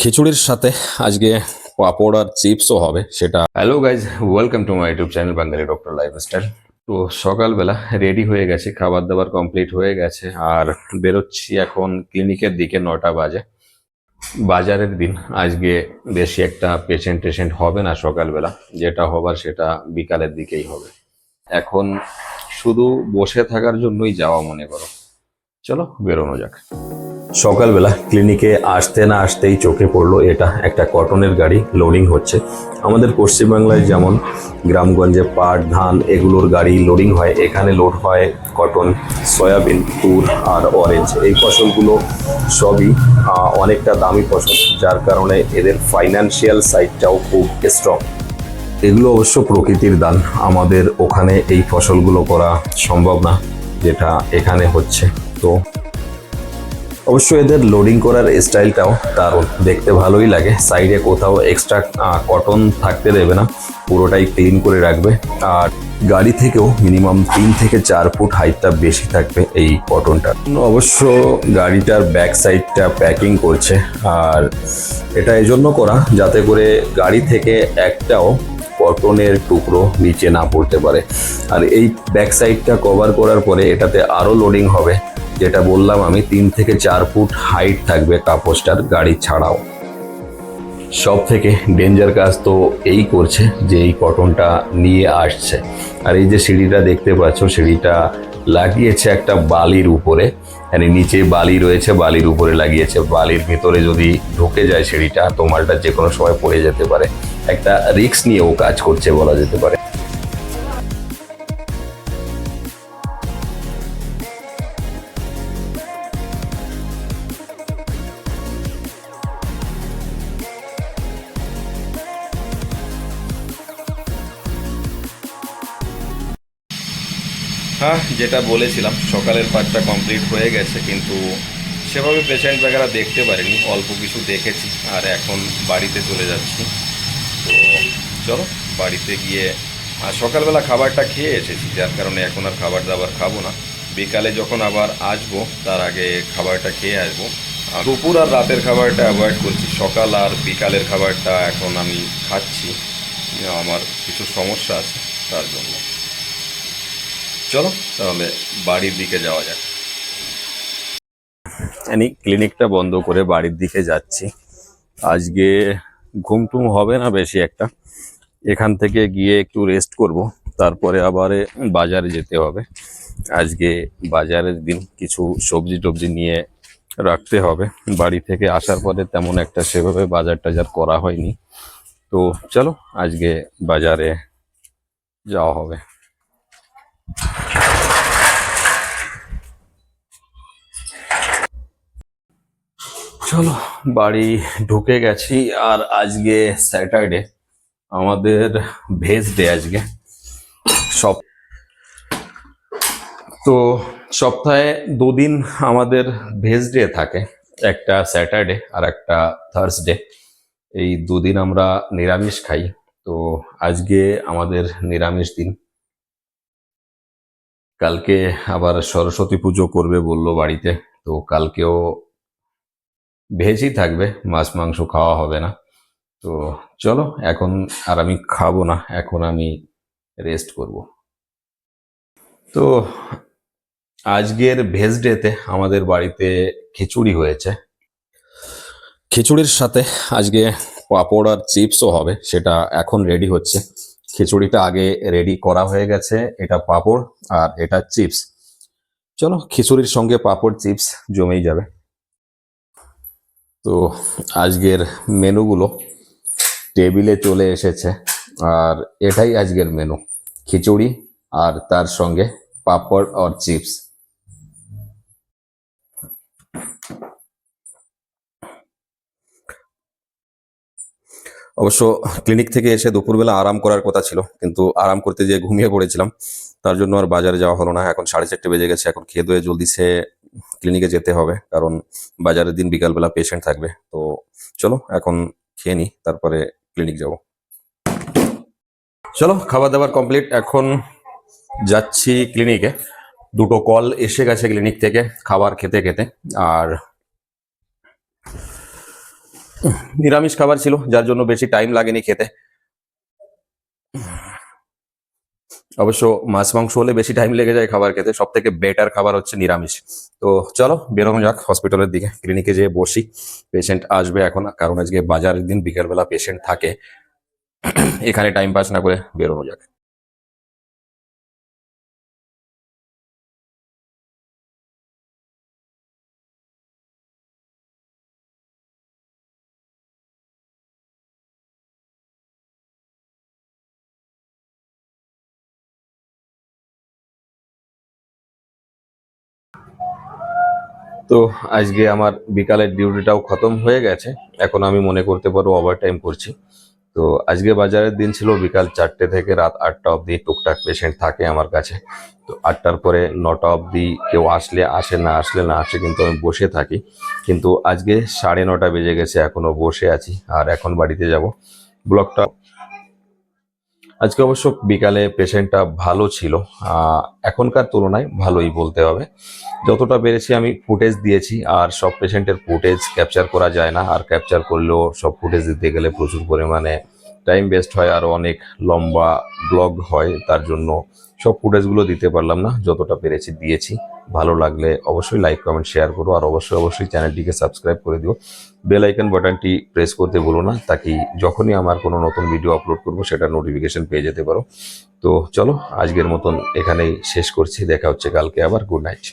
খিচুড়ির সাথে আজকে পাঁপড় আর চিপসও হবে, সেটা hello guys welcome to my YouTube channel Bangali doctor lifestyle তো সকালবেলা রেডি হয়ে গেছে, খাবার দাবার কমপ্লিট হয়ে গেছে, আর বেরোচ্ছি এখন ক্লিনিকের দিকে নটা বাজে। বাজারের দিন, আজকে বেশি একটা পেশেন্ট টেশেন্ট হবে না সকালবেলা, যেটা হবার সেটা বিকালের দিকেই হবে। এখন শুধু বসে থাকার জন্যই যাওয়া মনে করো। চলো বেরোনো যাক। সকালবেলা ক্লিনিকে আসতে না আসতেই চোখে পড়ল এটা একটা কটনের গাড়ি লোডিং হচ্ছে। আমাদের পশ্চিমবাংলায় যেমন গ্রামগঞ্জে পাট, ধান এগুলোর গাড়ি লোডিং হয়, এখানে লোড হয় কটন সয়াবিন, তুর আর অরেঞ্জ এই ফসলগুলো সবই অনেকটা দামি ফসল, যার কারণে এদের ফাইন্যান্সিয়াল সাইডটাও খুব স্ট্রং এগুলো অবশ্য প্রকৃতির দান, আমাদের ওখানে এই ফসলগুলো করা সম্ভব না, যেটা এখানে হচ্ছে। তো অবশ্য এদের লোডিং করার স্টাইলটাও দারুণ। দেখতে ভালোই লাগে। সাইডে কোথাও এক্সট্রা কটন থাকতে দেবে না। পুরোটাই ক্লিন করে রাখবে। আর গাড়ি থেকেও মিনিমাম তিন থেকে চার ফুট হাইটটা বেশি থাকবে এই কটনটা অবশ্য গাড়িটার ব্যাক সাইডটা প্যাকিং করছে। আর এটা এজন্য করা যাতে করে গাড়ি থেকে একটাও কটনের টুকরো নিচে না পড়তে পারে। আর এই ব্যাক সাইডটা কভার করার পরে এটাতে আরও লোডিং হবে। যেটা বললাম আমি, তিন থেকে চার ফুট হাইট থাকবে কাপড়টার গাড়ি ছাড়াও। সব থেকে ডেঞ্জার কাজ তো এই করছে যে এই কটনটা নিয়ে আসছে। আর এই যে সিঁড়িটা দেখতে পাচ্ছ, সিঁড়িটা লাগিয়েছে একটা বালির উপরে। মানে নিচে বালি রয়েছে, বালির উপরে লাগিয়েছে। বালির ভিতরে যদি ঢুকে যায় সিঁড়িটা, তো মালটা যে কোনো সময় পড়ে যেতে পারে। একটা রিস্ক নিয়েও কাজ করছে বলা যেতে পারে। হ্যাঁ যেটা বলেছিলাম, সকালের পার্টটা কমপ্লিট হয়ে গেছে, কিন্তু সেভাবে পেশেন্ট বেগারা দেখতে পারিনি, অল্প কিছু দেখেছি, আর এখন বাড়িতে চলে যাচ্ছি। তো চলো, বাড়িতে গিয়ে আর সকালবেলা খাবারটা খেয়ে এসেছি, যার কারণে এখন আর খাবার দাবার খাব না। বিকালে যখন আবার আসব, তার আগে খাবারটা খেয়ে আসব। দুপুর আর রাতের খাবারটা অ্যাভয়েড করছি। সকাল আর বিকালের খাবারটা এখন আমি খাচ্ছি। আমার কিছু সমস্যা আছে, তার জন্য। চলো, তাহলে বাড়ির দিকে যাওয়া যাক। আমি ক্লিনিকটা বন্ধ করে বাড়ির দিকে যাচ্ছি। আজকে ঘুম টুম হবে না বেশি একটা। এখান থেকে গিয়ে একটু রেস্ট করব, তারপরে আবার বাজারে যেতে হবে। আজকে বাজারের দিন, কিছু সবজি টবজি নিয়ে রাখতে হবে। বাড়ি থেকে আসার পরে তেমন একটা সেভাবে বাজার টাজার করা হয়নি। তো চলো, আজকে বাজারে যাওয়া হবে। চলো, বাড়ি ঢুকে গেছি, আর আজকে স্যাটারডে। আমাদের ভেজ ডে আজকে। সব তো সপ্তাহে দুদিন আমাদের ভেজ ডে থাকে, একটা স্যাটারডে আর একটা থার্সডে। এই দুদিন আমরা নিরামিষ খাই, তো আজকে আমাদের নিরামিষ দিন। কালকে আবার সরস্বতী পুজো করবে বলল বাড়িতে, তো কালকেও ভেজই থাকবে, মাছ, মাংস খাওয়া হবে না। তো চলো, এখন আর আমি খাব না, এখন আমি রেস্ট করব। তো আজকের ভেজ ডেতে আমাদের বাড়িতে খিচুড়ি হয়েছে। খিচুড়ির সাথে আজকে পাঁপড় আর চিপসও হবে, সেটা এখন রেডি হচ্ছে। খিচুড়িটা আগে রেডি করা হয়ে গেছে, এটা পাঁপড় আর এটা চিপস চলো, খিচুড়ির সঙ্গে পাঁপড় চিপস জমেই যাবে। তো আজকের মেনুগুলো টেবিলে চলে এসেছে, আর এটাই আজকের মেনু। খিচুড়ি আর তার সঙ্গে পাপড় আর চিপস। অবশ্য ক্লিনিক থেকে এসে দুপুরবেলা আরাম করার কথা ছিল, কিন্তু আরাম করতে যেয়ে ঘুমিয়ে পড়েছিলাম। তার জন্য আর বাজারে যাওয়া হলো না। এখন সাড়ে চারটে বেজে গেছে। এখন খেয়ে দিয়ে জলদি সে ক্লিনিকে যেতে হবে, কারণ বাজারের দিন বিকালবেলা পেশেন্ট থাকবে। তো চলো, এখন খেয়ে নিই, তারপরে ক্লিনিক যাব। চলো খাবার দাবার কমপ্লিট এখন যাচ্ছি ক্লিনিকে দুটো কল এসে গেছে ক্লিনিক থেকে, খাবার খেতে খেতে। আর নিরামিষ খাবার ছিল, যার জন্য বেশি টাইম লাগেনি খেতে। অবশ্য মাছ, মাংস হলে বেশি টাইম লেগে যায় খাবার খেতে। সব থেকে বেটার খাবার হচ্ছে নিরামিষ। তো চলো, বেরোনো যাক হসপিটালের দিকে। ক্লিনিকে যেয়ে বসি। পেশেন্ট আসবে এখন, কারণ আজকে বাজারের দিন, বিকেলবেলা পেশেন্ট থাকে। এখানে টাইম পাস না করে বেরোনো যাক। তো আজকে আমার বিকালের ডিউটিটাও খতম হয়ে গেছে। এখন আমি মনে করতে পারব ওভার টাইম করছি। তো আজকে বাজারের দিন ছিল বিকাল চারটে থেকে রাত আটটা অবধি টুকটাক পেশেন্ট থাকে আমার কাছে। তো আটটার পরে নটা অবধি কেউ আসলে আসে না আসলে না আসে কিন্তু আমি বসে থাকি। কিন্তু আজকে সাড়ে নটা বেজে গেছে, এখনও বসে আছি। আর এখন বাড়িতে যাব। ব্লগটা আজকে অবশ্য বিকালে পেশেন্টটা ভালো ছিল। এখনকার তুলনায় ভালোই বলতে হবে। যতটা পেরেছি আমি ফুটেজ দিয়েছি, আর সব পেশেন্টের ফুটেজ ক্যাপচার করা যায় না। আর ক্যাপচার করলেও সব ফুটেজ দিতে গেলে প্রচুর পরিমাণে টাইম ওয়েস্ট হয় আর অনেক লম্বা ব্লগ হয়, তার জন্য সব ফুটেজগুলো দিতে পারলাম না, যতটা পেরেছি দিয়েছি। ভালো লাগলে অবশ্যই লাইক কমেন্ট শেয়ার করো, আর অবশ্যই অবশ্যই চ্যানেলটিকে সাবস্ক্রাইব করে দিও। বেল আইকন বাটনটি প্রেস করতে বলো না তাকে যখনই আমার কোনো নতুন ভিডিও আপলোড করব, সেটা নোটিফিকেশন পেয়ে যেতে পারো। তো চলো, আজকের মতন এখানেই শেষ করছি, দেখা হচ্ছে কালকে আবার গুড নাইট